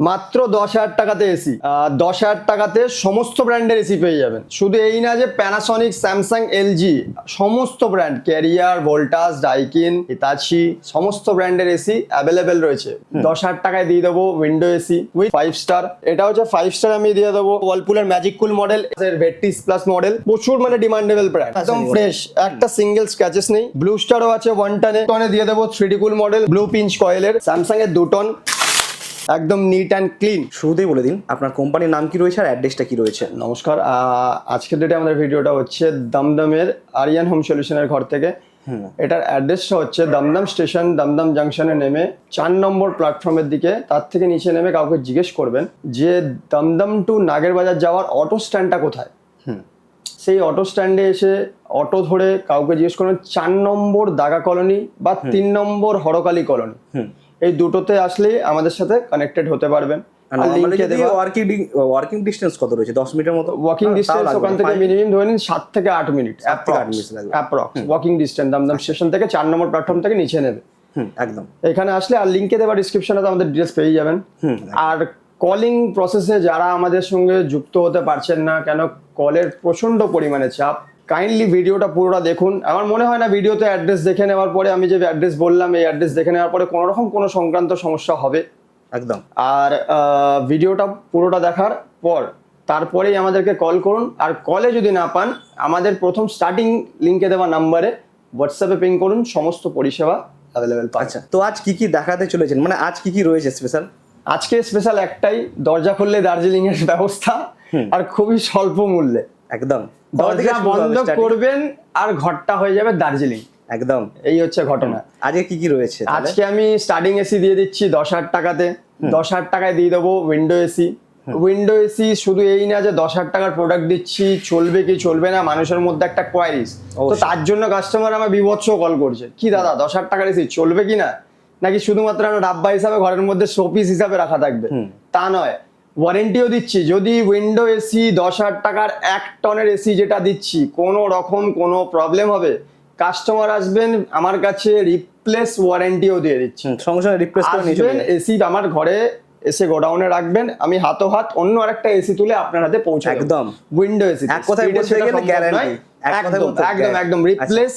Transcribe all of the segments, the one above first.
মাত্র দশ হাজার টাকাতে এসি দশ হাজার টাকাতে সমস্ত ব্র্যান্ডের এসি পেয়ে যাবেন। শুধু এই না যে প্যানাসনিক স্যামসাং এলজি সমস্ত brand Carrier Voltas Daikin Hitachi সমস্ত ব্র্যান্ডের এসি অ্যাভেলেবেল রয়েছে। দশ হাজার টাকায় দিয়ে দেবো window AC with five star এটা হচ্ছে ফাইভ স্টার আমি দিয়ে দেবো ওয়ালপুলের ম্যাজিক কুল মডেল ভেট্টিস প্লাস মডেল প্রচুর মানে ডিমান্ডেবল ব্র্যান্ড একদম ফ্রেশ একটা সিঙ্গেল স্ক্যাচেস নেই। ব্লু স্টারও আছে ওয়ান টনে টনে দিয়ে দেবো three cool model blue pinch কয়েলের স্যামসাং এর। দু টন একদম নিট অ্যান্ড ক্লিন শুরুতেই বলে দিন আপনার কোম্পানির নাম কি রয়েছে আর অ্যাড্রেসটা কি রয়েছে। নমস্কার আজকের ডেটে আমাদের ভিডিওটা হচ্ছে দমদমের আরিয়ান হোম সলিউশনের ঘর থেকে। এটার অ্যাড্রেসটা হচ্ছে দমদম স্টেশন দমদম জাংশনে নেমে চার নম্বর প্ল্যাটফর্মের দিকে তার থেকে নিচে নেমে কাউকে জিজ্ঞেস করবেন যে দমদম টু নাগেরবাজার যাওয়ার অটো স্ট্যান্ডটা কোথায়? হুম। সেই অটো স্ট্যান্ডে এসে অটো ধরে কাউকে জিজ্ঞেস করবেন চার নম্বর দাগা কলোনি বা তিন নম্বর হরকালি কলোনি হুম। এই দুটোতে আসলে আমাদের সাথে কানেক্টেড হতে পারবেন। আর ওয়ার্কিং ওয়ার্কিং ডিস্টেন্স কত রয়েছে? দশ মিনিটের মতো? ওয়াকিং ডিস্টেন্স ওখান থেকে মিনিমাম ধরে নিন সাত থেকে আট মিনিট সাত থেকে আট মিনিট লাগবে। Approx walking distance Dum Dum station থেকে চার নম্বর প্ল্যাটফর্ম থেকে নিচে নেবে। একদম। এখানে আসলে আর লিঙ্কে দেওয়া ডিসক্রিপশনে তো আমাদের ডিটেলস পেয়ে যাবেন। আর কলিং প্রসেসে যারা আমাদের সঙ্গে যুক্ত হতে পারছেন না কেন কলের প্রচণ্ড পরিমাণে চাপ কাইন্ডলি ভিডিওটা পুরোটা দেখুন। আমার মনে হয় না ভিডিওতে অ্যাড্রেস দেখে নেওয়ার পরে আমি যে অ্যাড্রেস বললাম এই অ্যাড্রেস দেখে নেওয়ার পরে কোনো রকম কোনো সংক্রান্ত সমস্যা হবে। একদম। আর ভিডিওটা পুরোটা দেখার পর তারপরেই আমাদেরকে কল করুন। আর কলে যদি না পান আমাদের প্রথম স্টার্টিং লিঙ্কে দেওয়া নাম্বারে হোয়াটসঅ্যাপে পিং করুন সমস্ত পরিষেবা অ্যাভেলেবেল আচ্ছা তো আজ কি কি দেখাতে চলেছেন? মানে আজ কি কি রয়েছে স্পেশাল আজকে স্পেশাল একটাই দরজা খুললে দার্জিলিং এর ব্যবস্থা আর খুবই স্বল্প মূল্যে। একদম। দরজা বন্ধ করবেন আর ঘরটা হয়ে যাবে দার্জিলিং। একদম। এই হচ্ছে ঘটনা। আজকে কি কি রয়েছে আজকে আমি স্টার্টিং এসি দিয়ে দিচ্ছি দশ হাজার টাকাতে। দশ হাজার টাকায় দিয়ে দেবো উইন্ডো এসি উইন্ডো এসি শুধু এই না যে দশ হাজার টাকার প্রোডাক্ট দিচ্ছি চলবে কি চলবে না মানুষের মধ্যে একটা কোয়ারিজ তো তার জন্য কাস্টমার আমার বিভৎস কল করছে। কি দাদা দশ হাজার টাকার এসি চলবে কি না? নাকি শুধুমাত্র আমার ডাব্বা হিসাবে ঘরের মধ্যে শোপিস হিসাবে রাখা থাকবে? তা নয়। ওয়ারেন্টিও দিচ্ছি। যদি উইন্ডো এসি দশ হাজার টাকার এক টনের এসি যেটা দিচ্ছি কোনো রকম কোনো প্রবলেম হবে? কাস্টমার আসবেন আমার কাছে রিপ্লেস ওয়ারেন্টিও দিয়ে দিচ্ছি হুম, সঙ্গে সঙ্গে রিপ্লেস করে নিয়ে এসি আমার ঘরে এসে গোডাউনে রাখবেন। আমি হাতো হাত অন্য আরেকটা এসি তুলে আপনার হাতে পৌঁছে একদম। উইন্ডো এসি এক কথায় বলতে গেলে একদম একদম একদম। রিপ্লেস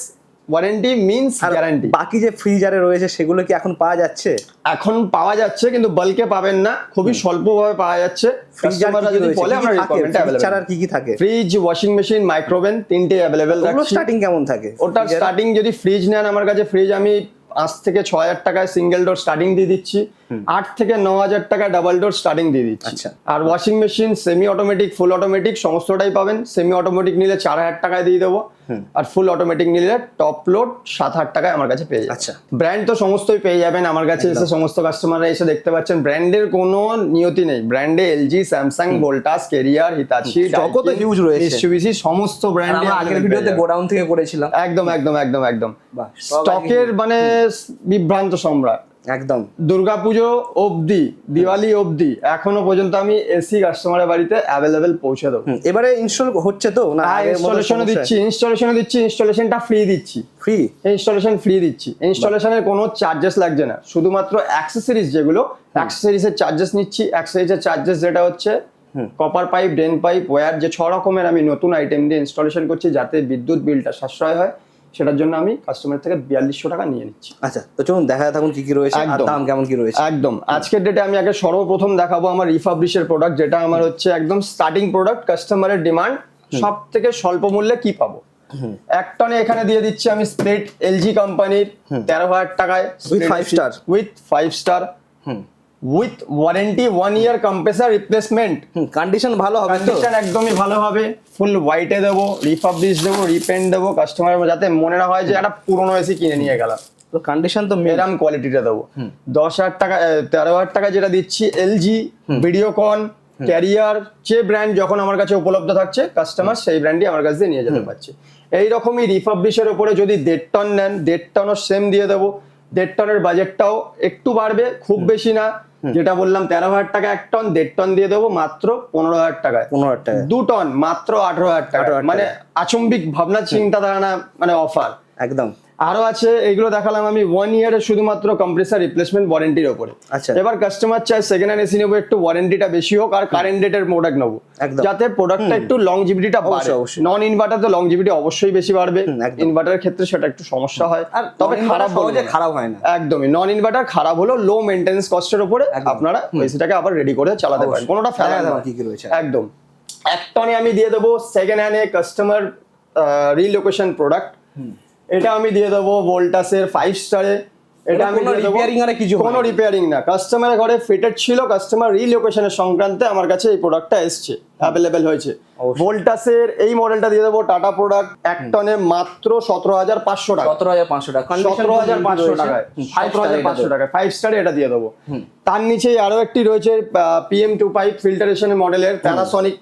ওয়ারেন্টি মিন্স গ্যারান্টি বাকি যে ফ্রিজারে রয়েছে সেগুলো কি এখন পাওয়া যাচ্ছে? এখন পাওয়া যাচ্ছে কিন্তু বাল্কে পাবেন না। খুবই স্বল্পভাবে পাওয়া যাচ্ছে। ফ্রিজাররা যদি বলে আমরা রিকমেন্ড ছাড়া আর কি কি থাকে? Fridge washing machine micro oven তিনটে অ্যাভেলেবেল ওগুলো রাখছি। স্টার্টিং কেমন থাকে? ওটা স্টার্টিং যদি ফ্রিজ নেন আমার কাছে ফ্রিজ আমি পাঁচ থেকে ছ হাজার টাকায় সিঙ্গেল ডোর স্টার্টিং দিয়ে দিচ্ছি। আট থেকে ন হাজার টাকা ডাবল ডোর স্টার্টিং দিয়ে দিচ্ছি। আচ্ছা। আর washing machine semi automatic full automatic সমস্তটাই পাবেন। সেমি অটোমেটিক নিলে চার হাজার টাকায় দিয়ে দেবো। আর ফুল অটোমেটিক নিলে টপ লোড সাত হাজার টাকায় আমার কাছে পেয়ে যাবে আচ্ছা। ব্র্যান্ড তো সমস্তই পেয়ে যাবেন। আমার কাছে এসে সমস্ত কাস্টমাররা এসে দেখতে পাচ্ছেন। ব্র্যান্ডের কোনো নিয়তি নেই। ব্র্যান্ডে LG Samsung Voltas Carrier Hitachi Stock-ও তো huge রয়েছে। সমস্ত ব্র্যান্ড আমরা আগের ভিডিওতে গোডাউন থেকে করেছিলাম। একদম একদম একদম একদম। স্টকের মানে বিভ্রান্ত সম্রাট। একদম। দুর্গাপুজো অবধি দিওয়ালি অবধি এখনও পর্যন্ত আমি এসি কাস্টমারের বাড়িতে অ্যাভেলেবেল পৌঁছে দেবো। এবারে ইনস্টল হচ্ছে তো? না ইনস্টলেশনও দিচ্ছি ইনস্টলেশনও দিচ্ছি ইনস্টলেশনটা ফ্রি দিচ্ছি। ফ্রি ইনস্টলেশন ফ্রি দিচ্ছি। ইনস্টলেশনের কোনো চার্জেস লাগছে না। শুধুমাত্র অ্যাক্সেসরিজ যেগুলো অ্যাক্সেসরিজের চার্জেস নিচ্ছি। অ্যাক্সেসরিজের চার্জেস যেটা হচ্ছে copper pipe drain pipe wire যে ছ রকমের আমি নতুন আইটেম দিয়ে ইনস্টলেশন করছি যাতে বিদ্যুৎ বিলটা সাশ্রয় হয়। সেটার জন্য আমি কাস্টমার থেকে বিয়াল্লিশশো টাকা নিয়ে নিচ্ছি। আচ্ছা তো চলুন দেখা থাকুন কি কি রয়েছে। দাম কেমন কি রয়েছে। একদম। আজকের ডেটে আমি আগে সর্বপ্রথম দেখাবো আমার রিফাবলিশের প্রোডাক্ট যেটা আমার হচ্ছে একদম স্টার্টিং প্রোডাক্ট কাস্টমারের ডিমান্ড সব থেকে স্বল্প মূল্যে কি পাবো? এক টনে এখানে দিয়ে দিচ্ছি আমি স্প্লিট এলজি কোম্পানির তেরো হাজার টাকায় With five star। With five star hmm. With warranty one year compressor replacement condition ভালো হবে কন্ডিশন একদমই ভালো হবে। ফুল হোয়াইটে দেবো রিফাবলিশ দেবো রিপেন্ট দেবো কাস্টমার যাতে মনে না হয় যে একটা পুরোনো এসি কিনে নিয়ে গেলাম। তো কন্ডিশন তো এরম কোয়ালিটিটা দেবো। দশ হাজার টাকা তেরো হাজার টাকা যেটা দিচ্ছি এলজি ভিডিওকন ক্যারিয়ার যে ব্র্যান্ড যখন আমার কাছে উপলব্ধ থাকছে কাস্টমার সেই ব্র্যান্ডই আমার কাছে নিয়ে যেতে পারছে। এই রকমই রিফাবলিশের উপরে যদি দেড় টন নেন দেড় টনও সেম দিয়ে দেবো। দেড় টনের বাজেটটাও একটু বাড়বে খুব বেশি না। যেটা বললাম তেরো হাজার টাকা এক টন দেড় টন দিয়ে দেবো মাত্র পনেরো হাজার টাকায়। পনেরো হাজার টাকা দু টন মাত্র আঠারো হাজার টাকা মানে আচম্বিক ভাবনা চিন্তা ধারণা মানে অফার একদম। আরও আছে এগুলো দেখালাম আমি ওয়ান ইয়ারের শুধুমাত্র কম্প্রেসার রিপ্লেসমেন্ট ওয়ারেন্টির ওপরে। আচ্ছা। এবার কাস্টমার চায় সেকেন্ড হ্যান্ড এসি নেব একটু ওয়ারেন্টিটা বেশি হোক আর কারেন্ট ডেটের প্রোডাক্ট নেব। যাতে প্রোডাক্টটা একটু লংজিভিটিটা বাড়ে। অবশ্যই, অবশ্যই। নন ইনভার্টার তো লং লংজিভিটি অবশ্যই বেশি বাড়বে। ইনভার্টারের ক্ষেত্রে সেটা একটু সমস্যা হয়। আর তবে খারাপ সহজে না। খারাপ হয় না। একদমই। নন ইনভার্টার খারাপ হলো লো মেনটেন্স কস্টের উপরে আপনারা এসিটাকে আবার রেডি করে চালাতে পারেন। কোনোটা ফেলা কি কি রয়েছে। একদম। এক টনে আমি দিয়ে দেবো সেকেন্ড হ্যান্ডে কাস্টমার রিলোকেশন প্রোডাক্ট এটা আমি দিয়ে দেবো ভোল্টাসের ফাইভ স্টারে এটা আমি repairing আরে কিছু কোনো রিপেয়ারিং না। কাস্টমারের ঘরে ফিটেড ছিল কাস্টমার রিলোকেশনের সংক্রান্তে আমার কাছে এই প্রোডাক্টটা এসছে অ্যাভেলেবেল হয়েছে। ভোল্টাসের এই মডেলটা দিয়ে দেবো টাটা প্রোডাক্ট এক টনে মাত্র সতেরো হাজার পাঁচশো টাকা। সতেরো হাজার পাঁচশো টাকা। সতেরো হাজার পাঁচশো টাকায়। সতেরো হাজার পাঁচশো টাকায়। ফাইভ স্টারে এটা দিয়ে দেবো। তার নিচেই আরও একটি রয়েছে পিএম টু পাইপ ফিল্টারেশন মডেলের প্যানাসনিক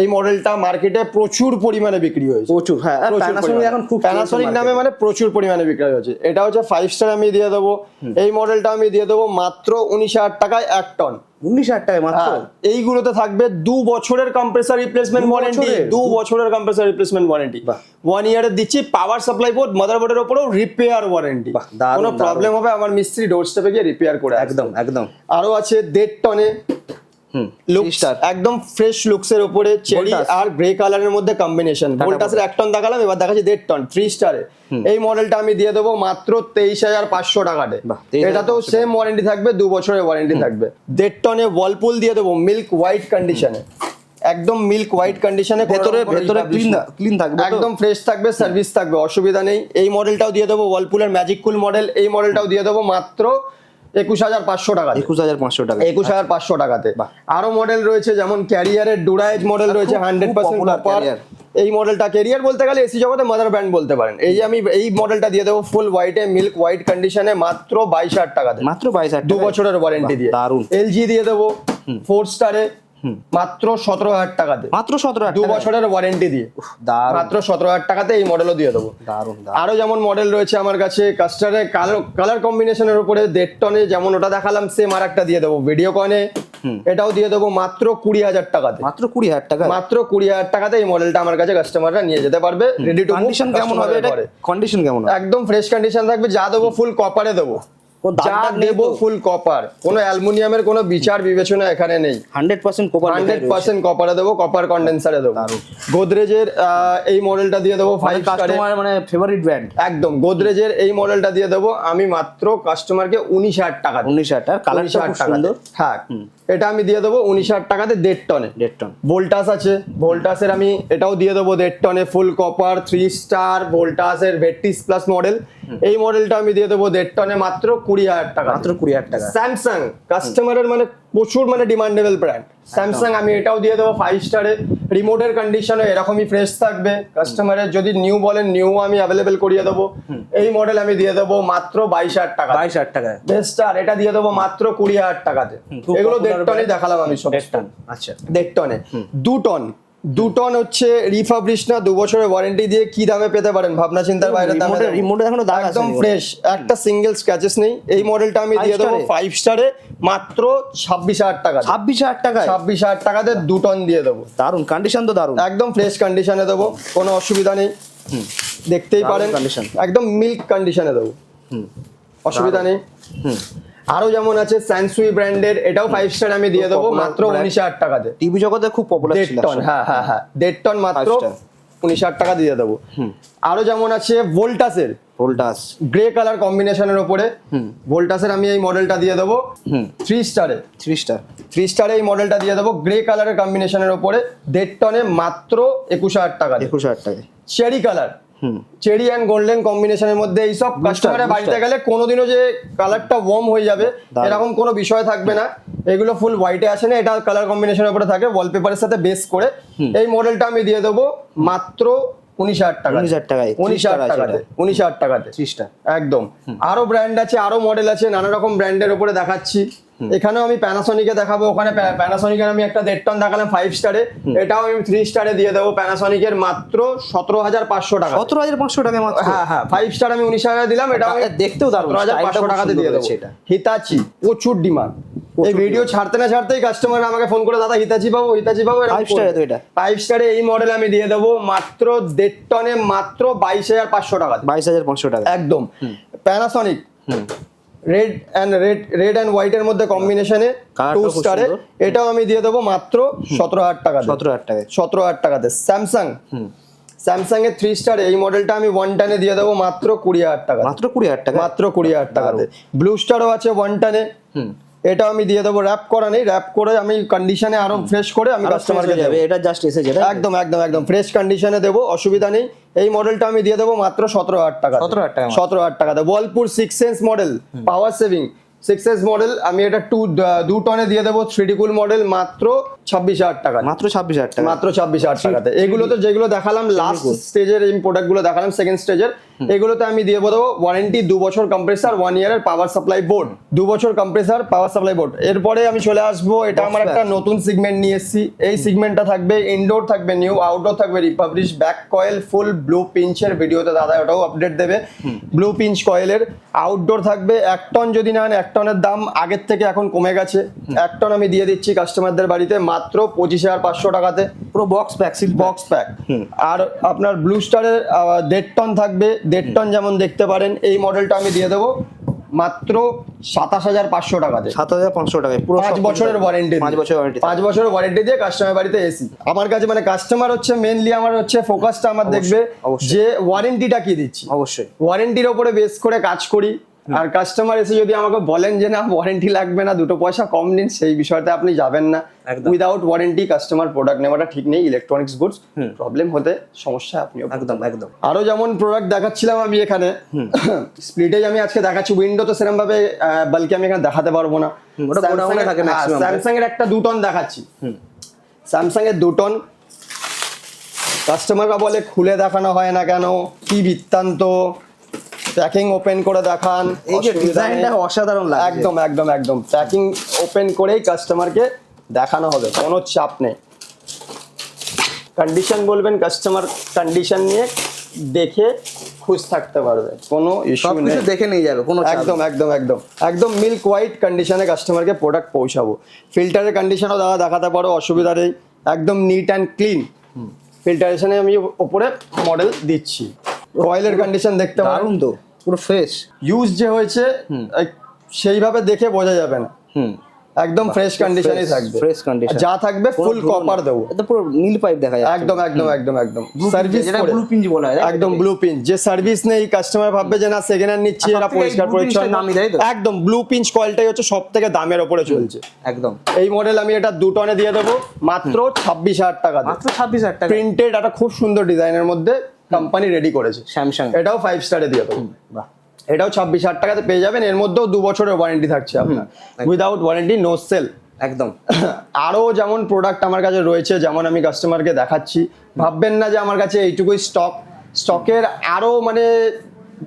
এই মডেলটা মার্কেটে প্রচুর পরিমাণে বিক্রি হয়েছে। প্রচুর হ্যাঁ পরিমাণে। এখন খুব প্যানাসনিক নামে মানে প্রচুর পরিমাণে বিক্রি হয়েছে। এটা হচ্ছে ফাইভ স্টার আমি দিয়ে দেবো। এই মডেলটা আমি দিয়ে দেবো মাত্র উনিশ হাজার টাকায় এক টন উনিশ হাজার টাকায় মাত্র? হ্যাঁ, এইগুলোতে থাকবে দু বছরের কম্প্রেসার রিপ্লেসমেন্ট ওয়ারেন্টি দু বছরের কম্প্রেসার রিপ্লেসমেন্ট ওয়ারেন্টি। ওয়ান ইয়ারের দিচ্ছি পাওয়ার সাপ্লাই বোর্ড মাদারবোর্ডের ওপরেও রিপেয়ার ওয়ারেন্টি কোনো প্রবলেম হবে আমার মিস্ত্রি ডোর স্টেপে গিয়ে রিপেয়ার করে একদম একদম। আরও আছে দেড় টনে একদম ফ্রেশ লুকসের উপরে চেরি আর গ্রে কালারের মধ্যে কম্বিনেশন ভোল্টাসের এক টন দেখালাম এবার দেখাচ্ছি দেড় টন থ্রি স্টারে এই মডেলটা আমি দিয়ে দেবো মাত্র তেইশ হাজার পাঁচশো টাকাতে এটা তো সেম ওয়ারেন্টি থাকবে দু বছরের ওয়ারেন্টি থাকবে। দেড় টনে ওয়ালপুল দিয়ে দেবো মিল্ক হোয়াইট কন্ডিশনে একদম মিল্ক হোয়াইট কন্ডিশনে ভেতরে ভেতরে ক্লিন ক্লিন থাকবে একদম ফ্রেশ থাকবে সার্ভিস থাকবে অসুবিধা নেই। এই মডেলটাও দিয়ে দেবো ওয়ালপুলের ম্যাজিক কুল মডেল এই মডেলটাও দিয়ে দেবো মাত্র একুশ হাজার পাঁচশো টাকা একুশ হাজার পাঁচশো টাকা একুশ হাজার পাঁচশো টাকাতে। আরও মডেল রয়েছে যেমন ক্যারিয়ারের ডুরাইজ মডেল রয়েছে হান্ড্রেড পার্সেন্ট এই মডেলটা ক্যারিয়ার বলতে গেলে এসি জগতে মাদার ব্র্যান্ড বলতে পারেন। এই যে আমি এই মডেলটা দিয়ে দেবো ফুল হোয়াইটে মিল্ক হোয়াইট কন্ডিশনে মাত্র বাইশ হাজার টাকাতে। মাত্র বাইশ হাজার দু বছরের ওয়ারেন্টি দিয়ে। দারুণ এলজি দিয়ে দেবো। ফোর স্টারে মাত্র সতেরো হাজার টাকাতে মাত্র সতেরো হাজার দু বছরের ওয়ারেন্টি দিয়ে। মাত্র সতেরো হাজার টাকাতে এই মডেলও দিয়ে দেবো। দারুণ আরও যেমন মডেল রয়েছে আমার কাছে কাস্টারের কালার কালার কম্বিনেশনের উপরে দেড় টনে যেমন ওটা দেখালাম সেম আর একটা দিয়ে দেবো ভিডিও কনে এটাও দিয়ে দেবো মাত্র কুড়ি হাজার টাকাতে। মাত্র কুড়ি হাজার টাকা। মাত্র কুড়ি হাজার টাকাতে এই মডেলটা আমার কাছে কাস্টমাররা নিয়ে যেতে পারবে রেডি টু কন্ডিশন কেমন হবে এটা? কন্ডিশন কেমন একদম ফ্রেশ কন্ডিশন থাকবে যা দেবো ফুল কপারে দেবো। যা দেবো ফুল কপার কোনো অ্যালুমিনিয়ামের কোনো বিচার বিবেচনা এখানে নেই। Hundred percent copper hundred percent কপারে দেবো কপার কন্ডেন্সারে দেবো। গোদরেজের এই মডেলটা দিয়ে দেবো ফাইভ কাস্টমার মানে ফেভারিট ব্র্যান্ড একদম গোদরেজের এই মডেলটা দিয়ে দেবো। আমি মাত্র কাস্টমারকে উনিশ হাজার টাকা উনিশ হাজার টাকা। কালারটা হাজার খুব হ্যাঁ এটা আমি দিয়ে দেবো উনিশ হাজার টাকাতে দেড় টনে দেড় টন ভোল্টাস আছে। ভোল্টাসের আমি এটাও দিয়ে দেবো দেড় টনে ফুল কপার থ্রি স্টার ভোল্টাসের ভেট্টিস প্লাস মডেল এই মডেলটা আমি দিয়ে দেবো দেড় টনে মাত্র কুড়ি হাজার টাকা। মাত্র কুড়ি হাজার টাকা। স্যামসাং কাস্টমারের মানে প্রচুর মানে ডিমান্ডেবল ব্র্যান্ড স্যামসাং আমি এটাও দিয়ে দেবো ফাইভ স্টারে রিমোটের কন্ডিশনে এরকমই ফ্রেশ থাকবে। কাস্টমারের যদি নিউ বলেন নিউ আমি অ্যাভেলেবেল করিয়ে দেবো। এই মডেল আমি দিয়ে দেবো মাত্র বাইশ হাজার টাকা। বাইশ হাজার টাকায়। বেস্টার এটা দিয়ে দেবো মাত্র কুড়ি হাজার টাকাতে। এগুলো দেড় টনে দেখালাম আমি সব আচ্ছা। দেড় টনে। দু টন। দু টন হচ্ছে রিফাবলিশ না দু বছরের ওয়ারেন্টি দিয়ে কি দামে পেতে পারেন? ভাবনা চিন্তার বাইরে দামে রিমোটে দেবো। এখনও দাগ একদম ফ্রেশ একটা সিঙ্গেল স্ক্র্যাচেস নেই। এই মডেলটা আমি দিয়ে দেবো ফাইভ স্টারে মাত্র ছাব্বিশ হাজার টাকা ছাব্বিশ হাজার টাকায়? ছাব্বিশ হাজার টাকাতে দু টন দিয়ে দেবো। দারুণ কন্ডিশন তো দারুণ। একদম ফ্রেশ কন্ডিশনে দেবো কোনো অসুবিধা নেই। দেখতেই পারেন। একদম মিল্ক কন্ডিশনে দেবো। অসুবিধা নেই। হুম। আরও যেমন আছে স্যানসুই ব্র্যান্ডের এটাও ফাইভ স্টার আমি দিয়ে দেবো মাত্র। উনিশ হাজার টাকাতে। টিভি জগতে খুব পপুলার দেড় টন হ্যাঁ হ্যাঁ হ্যাঁ। দেড় টন মাত্র উনিশ হাজার টাকা দিয়ে দেবো। আরও যেমন আছে ভোল্টাসের ভোল্টাস গ্রে কালার কম্বিনেশনের ওপরে ভোল্টাসের আমি এই মডেলটা দিয়ে দেবো হুম। থ্রি স্টারে থ্রি স্টার থ্রি স্টারে এই মডেলটা দিয়ে দেবো গ্রে কালারের কম্বিনেশনের ওপরে দেড় টনে মাত্র একুশ হাজার টাকা একুশ হাজার টাকায়। Cherry colour cherry and golden কম্বিনেশনের মধ্যে এইসব কাস্টমারের বাড়িতে গেলে কোনোদিনও যে কালারটা ওয়ার্ম হয়ে যাবে এরকম কোনো বিষয় থাকবে না। এগুলো ফুল হোয়াইটে আসে না এটা কালার কম্বিনেশনের উপরে থাকে ওয়ালপেপারের সাথে বেস করে। এই মডেলটা আমি দিয়ে দেবো মাত্র উনিশ হাজার টাকা 19,000 টাকায়, উনিশ হাজার টাকা আছে টাকাতে উনিশ হাজার টাকাতে। থ্রি একদম। আরও ব্র্যান্ড আছে আরও মডেল আছে নানা রকম ব্র্যান্ডের উপরে দেখাচ্ছি। এখানেও আমি প্যানাসনিকে দেখাবো ওখানে প্যানাসনিকের আমি একটা দেড় টন দেখালাম ফাইভ স্টারে এটাও আমি থ্রি স্টারে দিয়ে দেবো প্যানাসনিকের মাত্র সতেরো হাজার পাঁচশো টাকা। সতেরো হাজার পাঁচশো টাকা হ্যাঁ হ্যাঁ ফাইভ স্টার আমি উনিশ হাজার দিলাম এটা দেখতেও দারুণ হাজার পাঁচশো টাকাতে দিয়ে দেবো। হিতাচি প্রচুর ডিমান্ড এই ভিডিও ছাড়তে না ছাড়তেই কাস্টমার আমাকে ফোন করে দাদা হিতাচি পাবো হিতাচি পাবো? star এ তো এটা। ফাইভ স্টারে এই মডেল আমি দিয়ে দেবো মাত্র দেড় টনে মাত্র বাইশ হাজার পাঁচশো টাকা। বাইশ হাজার পাঁচশো টাকা। একদম। Panasonic red and red red and white এর মধ্যে কম্বিনেশনে টু স্টারে এটাও আমি দিয়ে দেবো মাত্র সতেরো হাজার টাকা সতেরো হাজার টাকায় সতেরো হাজার টাকাতে স্যামসাং স্যামসাং এর থ্রি স্টার এই মডেলটা আমি ওয়ান টানে দিয়ে দেবো মাত্র কুড়ি হাজার টাকা মাত্র কুড়ি হাজার টাকা? মাত্র কুড়ি হাজার টাকাতে ব্লু স্টারও আছে ওয়ান টানে এটাও আমি দিয়ে দেবো র্যাপ করা নেই। র্যাপ করে আমি কন্ডিশনে আরও ফ্রেশ করে আমি কাস্টমারকে যাবে। দেবো। এটা জাস্ট এসেছে এটা একদম একদম একদম। ফ্রেশ কন্ডিশনে দেবো অসুবিধা নেই। এই মডেলটা আমি দিয়ে দেবো মাত্র সতেরো হাজার টাকা 17,000 টাকা সতেরো হাজার টাকাতে Bolpur six sense model power saving six sense model আমি এটা টু দু টনে দিয়ে দেবো থ্রি কুল মডেল মাত্র ছাব্বিশ হাজার টাকা। মাত্র ছাব্বিশ হাজার টাকা। মাত্র ছাব্বিশ হাজার টাকাতে। এগুলো তো যেগুলো দেখালাম লাস্ট স্টেজের এই প্রোডাক্টগুলো দেখালাম সেকেন্ড স্টেজের এগুলোতে আমি দিয়ে দেবো ওয়ারেন্টি দু বছর কম্প্রেসার ওয়ান ইয়ারের পাওয়ার সাপ্লাই বোর্ড দু বছর কম্প্রেসার পাওয়ার সাপ্লাই বোর্ড এরপরে আমি চলে আসব এটা আমার একটা নতুন সিগমেন্ট নিয়ে এসেছি। এই সিগমেন্টটা থাকবে ইনডোর থাকবে নিউ আউটডোর থাকবে রিপাবলিশ ব্যাক কয়েল ফুল ব্লু পিঞ্চের ভিডিওতে দাদা ওটাও আপডেট দেবে। ব্লু পিঞ্চ কয়েলের আউটডোর থাকবে এক টন যদি নেন এক টনের দাম আগের থেকে এখন কমে গেছে। এক টন আমি দিয়ে দিচ্ছি কাস্টমারদের বাড়িতে মাত্র পঁচিশ হাজার পাঁচশো টাকাতে। পুরো box pack seal box pack আর আপনার ব্লু স্টারের দেড় টন থাকবে। দেড় টন যেমন দেখতে পারেন এই মডেলটা আমি দিয়ে দেবো মাত্র সাতাশ হাজার পাঁচশো টাকাতে। সাত হাজার পাঁচশো টাকায় পুরো পাঁচ বছরের ওয়ারেন্টি পাঁচ বছর ওয়ারেন্টি পাঁচ বছরের ওয়ারেন্টি দিয়ে কাস্টমার বাড়িতে এসি আমার কাছে মানে কাস্টমার হচ্ছে মেনলি আমার হচ্ছে ফোকাসটা আমার দেখবে। যে ওয়ারেন্টিটা কি দিচ্ছি। অবশ্যই। ওয়ারেন্টির ওপরে বেস করে কাজ করি। আর কাস্টমার এসে যদি আমাকে বলেন যে না ওয়ারেন্টি লাগবে না দুটো পয়সা কম নিন সেই বিষয়তে আপনি যাবেন না। উইদাউট ওয়ারেন্টি কাস্টমার প্রোডাক্ট নেওয়াটা ঠিক নেই ইলেকট্রনিক্স গুডস প্রবলেম হতে সমস্যা আপনিও একদম একদম। আরও যেমন প্রোডাক্ট দেখাচ্ছিলাম আমি এখানে স্প্লিটেজ আমি আজকে দেখাচ্ছি উইন্ডো তো সেরকম ভাবে বালকি আমি এখানে দেখাতে পারব না। স্যামসাং এর একটা দুটন দেখাচ্ছি। স্যামসাং এর দুটন কাস্টমাররা বলে খুলে দেখানো হয় না কেন? কি বৃত্তান্ত? প্যাকিং ওপেন করে দেখান। এই যে ডিজাইনটা অসাধারণ লাগছে। একদম একদম একদম। প্যাকিং ওপেন করেই কাস্টমারকে দেখানো হবে কোনো চাপ নেই। কন্ডিশন বলবেন কাস্টমার কন্ডিশন নিয়ে দেখে খুশ থাকতে পারবে কোনো ইস্যু নেই। দেখে নিয়ে যাবে কোনো একদম একদম একদম। একদম মিল্ক হোয়াইট কন্ডিশনে কাস্টমারকে প্রোডাক্ট পৌঁছাবো। ফিল্টারের কন্ডিশনও দাদা দেখাতে পারো অসুবিধা নেই। একদম নিট অ্যান্ড ক্লিন ফিল্টারেশনে আমি ওপরে মডেল দিচ্ছি। কয়েলের কন্ডিশন দেখতে পারুন। তো। পুরো ফ্রেশ ইউজ যে হয়েছে সেইভাবে দেখে বোঝা যাবে না। হুম। একদম ফ্রেশ কন্ডিশনই থাকবে। ফ্রেশ কন্ডিশন যা থাকবে ফুল কপার দেবো। এটা পুরো নীল পাইপ দেখা যাচ্ছে। একদম একদম একদম একদম। সার্ভিস যেটা blue pinch বলা হয়, একদম ব্লু পিন যে সার্ভিস নেই কাস্টমার ভাববে যে না সেকেন্ড হ্যান্ড নিচ্ছি এরা পরিষ্কার পরিচ্ছন্ন। দামি, তাই তো? একদম ব্লু পিঞ্চ কয়েলটাই হচ্ছে সব থেকে দামের ওপরে চলছে। একদম। এই মডেল আমি এটা দু টনে দিয়ে দেবো মাত্র ছাব্বিশ হাজার টাকা মাত্র ছাব্বিশ হাজার টাকা প্রিন্টেড একটা খুব সুন্দর ডিজাইনের মধ্যে। কোম্পানি রেডি করেছে। স্যামসাং এটাও ফাইভ স্টারে দিয়ে দেবো। এটাও ছাব্বিশ হাজার টাকাতে পেয়ে যাবেন। এর মধ্যেও দু বছরের ওয়ারেন্টি থাকছে আপনার। উইদাউট ওয়ারেন্টি নো সেল একদম। আরও যেমন প্রোডাক্ট আমার কাছে রয়েছে যেমন আমি কাস্টমারকে দেখাচ্ছি ভাববেন না যে আমার কাছে এইটুকুই স্টক স্টকের আরও মানে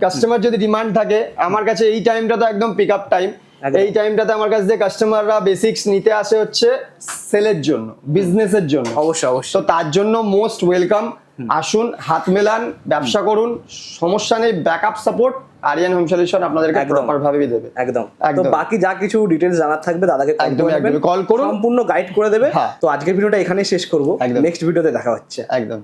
কাস্টমার যদি ডিমান্ড থাকে আমার কাছে এই টাইমটা তো একদম পিক আপ টাইম। এই টাইমটাতে আমার কাছে যে কাস্টমাররা বেসিক্স নিতে আসে হচ্ছে সেলের জন্য বিজনেসের জন্য। অবশ্যই অবশ্যই। তো তার জন্য মোস্ট ওয়েলকাম আসুন হাত মেলান ব্যবসা করুন সমস্যা নেই backup support Ariyan home solution আপনাদেরকে। প্রপার ভাবে দেবে একদম তো একদম। বাকি যা কিছু ডিটেলস জানার থাকবে দাদাকে একদম একদম। Call করুন। সম্পূর্ণ গাইড করে দেবে হ্যাঁ। তো আজকের ভিডিওটা এখানেই শেষ করব। নেক্সট ভিডিওতে দেখা হচ্ছে একদম